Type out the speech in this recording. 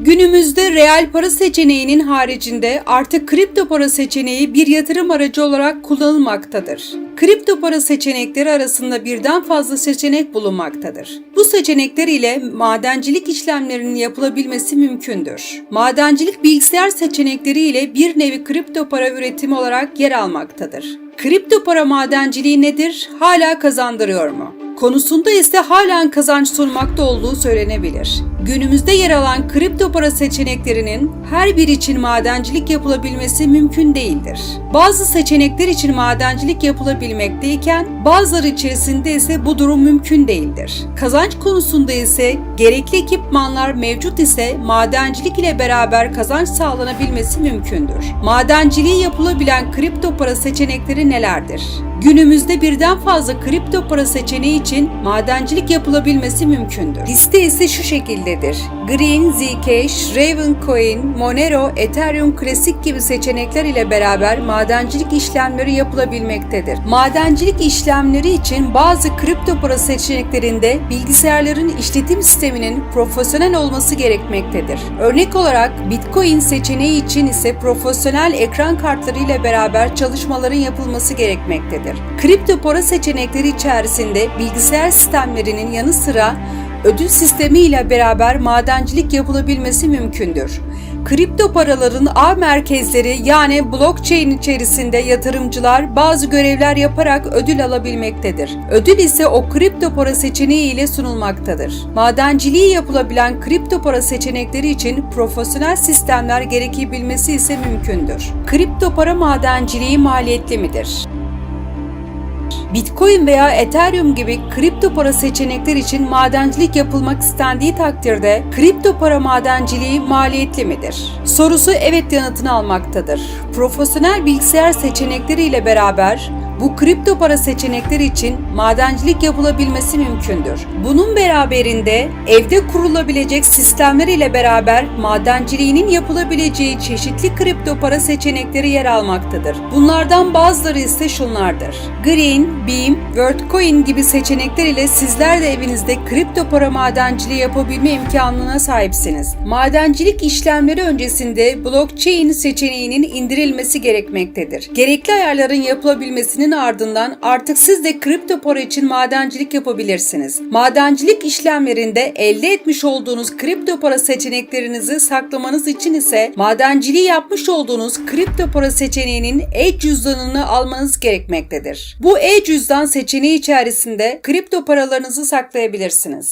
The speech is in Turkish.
Günümüzde reel para seçeneğinin haricinde artık kripto para seçeneği bir yatırım aracı olarak kullanılmaktadır. Kripto para seçenekleri arasında birden fazla seçenek bulunmaktadır. Bu seçenekler ile madencilik işlemlerinin yapılabilmesi mümkündür. Madencilik bilgisayar seçenekleri ile bir nevi kripto para üretimi olarak yer almaktadır. Kripto para madenciliği nedir? Hala kazandırıyor mu? Konusunda ise halen kazanç sunmakta olduğu söylenebilir. Günümüzde yer alan kripto para seçeneklerinin her bir için madencilik yapılabilmesi mümkün değildir. Bazı seçenekler için madencilik yapılabilmekteyken bazıları içerisinde ise bu durum mümkün değildir. Kazanç konusunda ise gerekli ekipmanlar mevcut ise madencilik ile beraber kazanç sağlanabilmesi mümkündür. Madenciliği yapılabilen kripto para seçenekleri nelerdir? Günümüzde birden fazla kripto para seçeneği için madencilik yapılabilmesi mümkündür. Liste ise şu şekildedir. Green, Zcash, Ravencoin, Monero, Ethereum Classic gibi seçenekler ile beraber madencilik işlemleri yapılabilmektedir. Madencilik işlemleri için bazı kripto para seçeneklerinde bilgisayarların işletim sisteminin profesyonel olması gerekmektedir. Örnek olarak Bitcoin seçeneği için ise profesyonel ekran kartları ile beraber çalışmaların yapılması gerekmektedir. Kripto para seçenekleri içerisinde bilgisayar sistemlerinin yanı sıra ödül sistemi ile beraber madencilik yapılabilmesi mümkündür. Kripto paraların ağ merkezleri yani blockchain içerisinde yatırımcılar bazı görevler yaparak ödül alabilmektedir. Ödül ise o kripto para seçeneği ile sunulmaktadır. Madenciliği yapılabilen kripto para seçenekleri için profesyonel sistemler gerekebilmesi ise mümkündür. Kripto para madenciliği maliyetli midir? Bitcoin veya Ethereum gibi kripto para seçenekler için madencilik yapılmak istendiği takdirde kripto para madenciliği maliyetli midir? Sorusu evet yanıtını almaktadır. Profesyonel bilgisayar seçenekleri ile beraber bu kripto para seçenekleri için madencilik yapılabilmesi mümkündür. Bunun beraberinde evde kurulabilecek sistemler ile beraber madenciliğinin yapılabileceği çeşitli kripto para seçenekleri yer almaktadır. Bunlardan bazıları ise şunlardır. Green, Beam, WorldCoin gibi seçenekler ile sizler de evinizde kripto para madenciliği yapabilme imkanına sahipsiniz. Madencilik işlemleri öncesinde blockchain seçeneğinin indirilmesi gerekmektedir. Gerekli ayarların yapılabilmesinin ardından artık siz de kripto para için madencilik yapabilirsiniz. Madencilik işlemlerinde elde etmiş olduğunuz kripto para seçeneklerinizi saklamanız için ise madenciliği yapmış olduğunuz kripto para seçeneğinin e-cüzdanını almanız gerekmektedir. Bu e-cüzdan seçeneği içerisinde kripto paralarınızı saklayabilirsiniz.